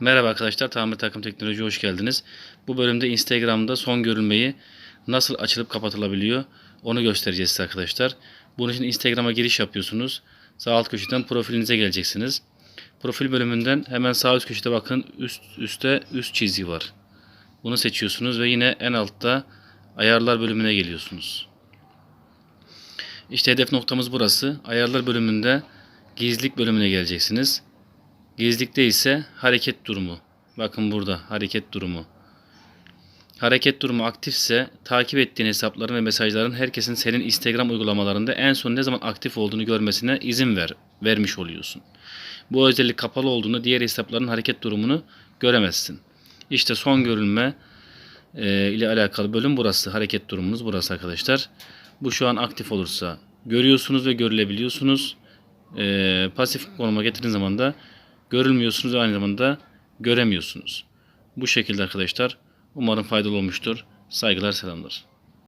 Merhaba arkadaşlar, Tamir Takım Teknoloji hoş geldiniz. Bu bölümde Instagram'da son görülmeyi nasıl açılıp kapatılabiliyor onu göstereceğiz size arkadaşlar. Bunun için Instagram'a giriş yapıyorsunuz. Sağ alt köşeden profilinize geleceksiniz. Profil bölümünden hemen sağ üst köşede bakın üst üstte üst çizgi var. Bunu seçiyorsunuz ve yine en altta ayarlar bölümüne geliyorsunuz. İşte hedef noktamız burası. Ayarlar bölümünde gizlilik bölümüne geleceksiniz. Gizlilikte ise hareket durumu. Bakın burada hareket durumu. Hareket durumu aktifse takip ettiğin hesapların ve mesajların herkesin senin Instagram uygulamalarında en son ne zaman aktif olduğunu görmesine izin ver, vermiş oluyorsun. Bu özellik kapalı olduğunda diğer hesapların hareket durumunu göremezsin. İşte son görülme e, ile alakalı bölüm burası. Hareket durumunuz burası arkadaşlar. Bu şu an aktif olursa görüyorsunuz ve görülebiliyorsunuz. E, pasif konuma getirdiğiniz zaman da görülmüyorsunuz aynı zamanda göremiyorsunuz. Bu şekilde arkadaşlar. Umarım faydalı olmuştur. Saygılar selamlar.